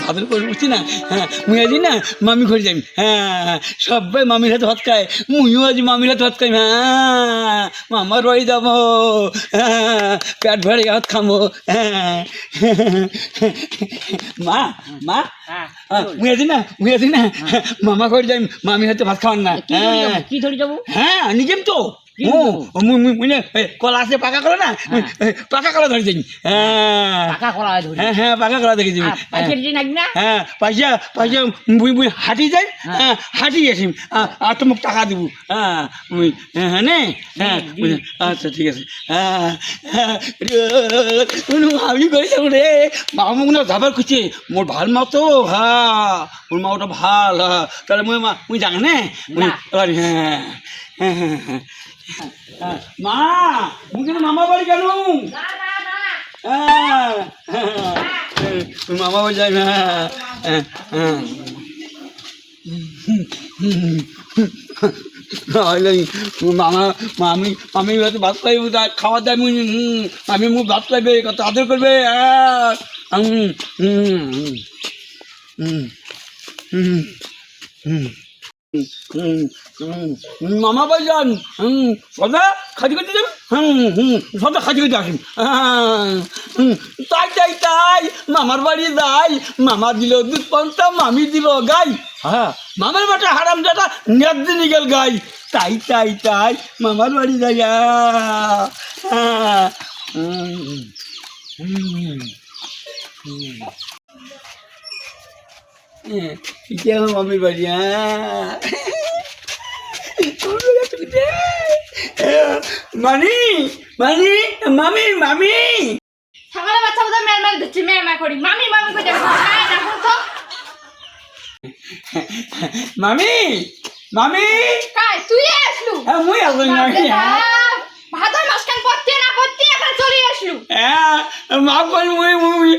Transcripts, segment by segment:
ভাদর করে বুঝছি না? হ্যাঁ মুই আছি না মামি ঘরে যাই হ্যাঁ সবাই মামির হাতে ভাত খায়। মুইও আজ মামির হাতে ভাত খাই হ্যাঁ মামার বাড়ি যাব। হ্যাঁ পেট ভরে ভাত হ্যাঁ মা মা। হ্যাঁ হ্যাঁ, মুই না মুই আছি না মামা ঘরে যাই মামির হাতে ভাত খাওয়ান না। যাব? হ্যাঁ কি ধরে যাব? হ্যাঁ নিজেম তো কলাসে যাই পাকা কলা হ্যাঁ।, হ্যাঁ। হ্যাঁ। পাকা বুই হ্যাঁ। হ্যাঁ, বুই হাঁটি যাই হাঁটি আসিম আর তো টাকা দিব। হ্যাঁ হ্যাঁ নে? হ্যাঁ আচ্ছা ঠিক আছে। আমি করেছি রে মামুক না যাবার খুঁজছে। মোর ভালো মা তো হা মোর মা ওটা ভালো তাহলে মুই মা মুই জানা নে? হ্যাঁ হ্যাঁ হ্যাঁ হ্যাঁ। মা কিন্তু মামা বাড়ি কেন? মামা বাড়ি যাই না মামা মামি মামি হয়তো ভাত খাইব খাওয়া দায় মামি মুখ ভাত খাইবে কত আদর করবে হুম, হুম, হুম, হুম, মামা ভাই হুম, সদা খাজি হুম হুম, সদা খাজি করতে আসেন। তাই তাই তাই, মামার বাড়ি যাই, মামা দিল দুধ পান্তা, মামি দিল গাই। হ্যাঁ মামার বাটা হারাম দাদা নেট দিনে গেল গাই। তাই তাই তাই, মামার বাড়ি যাই হ্যাঁ হুম, হুম, হুম। হ্যাঁ, এটা আমার মামির বাড়ি হ্যাঁ মানি মানি মামি মামি। সকালে বাচ্চা বোধহয় মেল মেল দিচ্ছি মেল মেল করি। মামি মামি করে দেখো হ্যাঁ তো। মামি মামি। কাই তুই আসলু? হ্যাঁ মুই আসলাম মামি। হ্যাঁ ভাদর মাসখান পড়তে না পড়তে এখন চলে আসলু? হ্যাঁ মা করি মুই মুই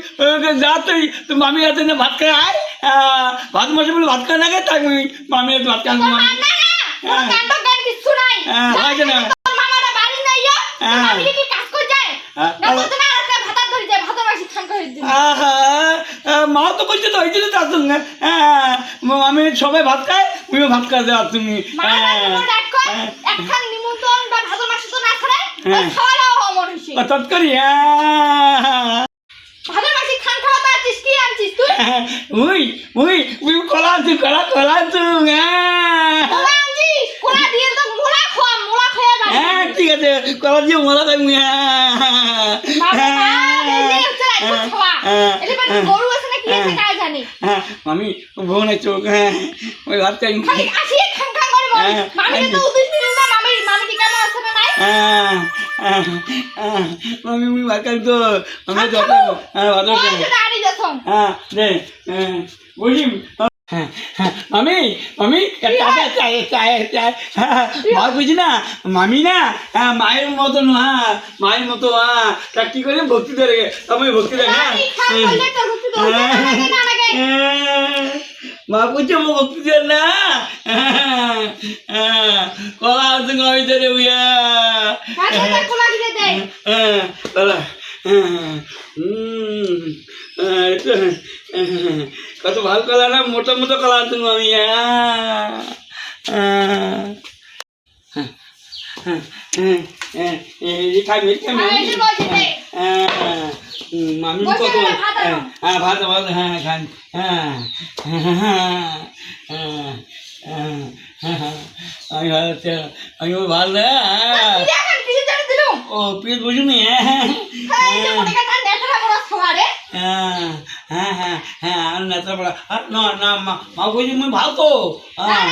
যা তুই তো মামি হাতে না ভাত খায় হ্যাঁ, ভাত মাসে বলে ভাত খাওয়া না খাই তাই মামি ভাত খাওয়া হ্যাঁ।, হ্যাঁ হয় না? হ্যাঁ। মা তো বলছে তো হয়েছিল তার সঙ্গে আমি সবাই ভাত খায় তুমিও ভাত খাওয়া দেওয়া তুমি তৎকরি হ্যাঁ। মুই মুই মুই কলা কলা কলা কলা দিয়ে তো মোলা হ্যাঁ ঠিক আছে কলা দিয়ে মোলা খাই মুই মামি বউ নাই চোখ হ্যাঁ ওই ভাত খাই। মামি হ্যাঁ, হ্যাঁ, হ্যাঁ। মুই ভাত খাই তো। আমি যত হ্যাঁ ভাত হ্যাঁ দে বুঝি হ্যাঁ, হ্যাঁ, মামি মামি মা বুঝি হ্যাঁ, না? মামি না? হ্যাঁ মায়ের মতন হ্যাঁ মায়ের মতো হ্যাঁ তা কি করে? ভক্তি ধরে আমি ভক্তি ধরে মা বুঝছে বুঝছ ভক্তি ধরে না? খাবি মামি কত হ্যাঁ ভাত ভাত হ্যাঁ খান হ্যাঁ আমি ভালো আমি ভালো হ্যাঁ ও পিস বুঝুনি হ্যাঁ হ্যাঁ হ্যাঁ হ্যাঁ হ্যাঁ আর নেতা আর না না মা মা বুঝি মুই ভালো তো হ্যাঁ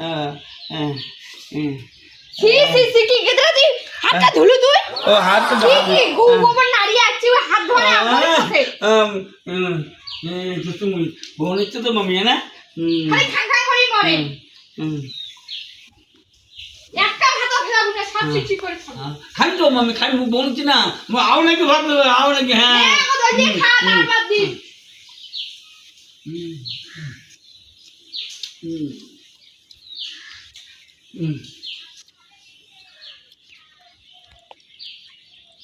হ্যাঁ হ্যাঁ হ্যাঁ হ্যাঁ হুম। সি সি কি গেদরা তুই? হাতটা ধুলু তুই। ও হাত তো কি কি গু গোবর নাড়ি আছে ওই হাত ধরে আমার কাছে। তুমি বোন ইচ্ছে তো মামি না? হুম খালি খান খান করেই মরে হুম একটা ভাত খেলাম না সব করে হ্যাঁ, খাই তো মামি খাই বলছি না। মু আও নাকি ভাত আও নাকি হ্যাঁ। হ্যাঁ তো খা হুম। হুম। হুম।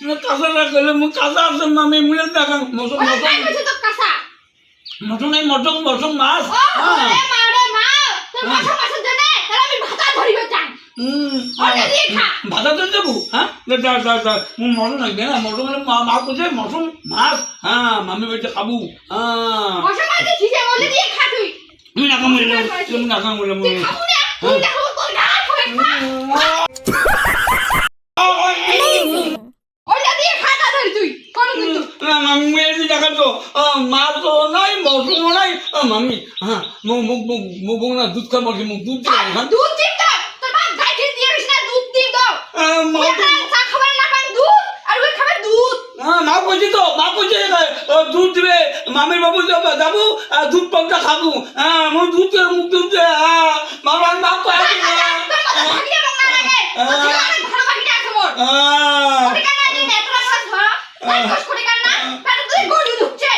কাঁচা রাখলে মুখ কাঁচা আছে মামি মুলে দেখা কাঁচা। মটন এই মটন মটন মাছ। ভাতা তো দেবো হ্যাঁ মটন লাগবে না মটন হলে মা কোথায় মটন মাছ হ্যাঁ মামি বেটে খাব হ্যাঁ আমি না খাব। না তুই দেখো তোর গাল করে খা ওইটা দিয়ে খা তাড়াতাড়ি তুই কোন কিন্তু মামি দেখা তো মাছ তো নাই মটনও নাই। মামি হ্যাঁ মুখ মুখ মুখ না দুধ বলছি মুখ দুধ দিলাম হ্যাঁ? দুধ দিম তো তোর বাপ গাই খেয়ে দিয়ে গেছিস না দুধ দিম তো। আহ, ওই মটন খায় চা খাবার না পান দুধ আর ওই খাবে দুধ। হ্যাঁ মা কইছি তো মা ও, দুধ দিবে মামির বাবু যাব দুধ পাকটা খাব। হ্যাঁ দুধ মুখ দুধ দে হ্যাঁ মা মতো ভাগিয়ে রং না লাগে তোর ছিল অনেক ভালো ভাগিয়ে আছে মোর হ্যাঁ কোটি কান্না দিন এতটা করে ধর তাই দোষ কোটি কান্না তাহলে তুই গরু ঢুকছে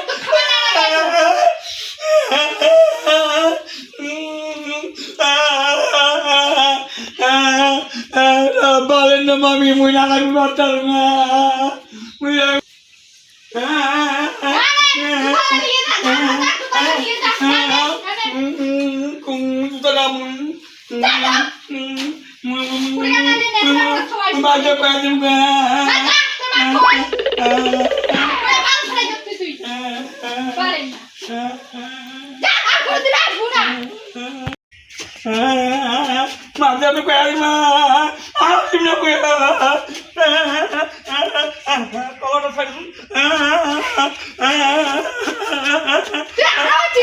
তো খাবার না লাগে বলেন না মামি মুই না লাগবে বাচ্চার না মুই না না তুই নিয়ে যা যা যা নিয়ে যা বাচ্চা পাই দিব পারেন মাঝে আমি কয়াই মা আর না কয়া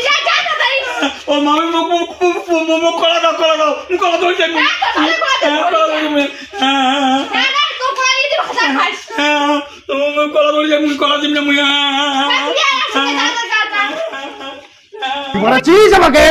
যা তাড়াতাড়ি ও মামি মুখ মুখ মুখ মুখ কলা দাও কলা দাও কলা তো তাহলে কলা দাও। কলা হ্যাঁ না চিজ আমাকে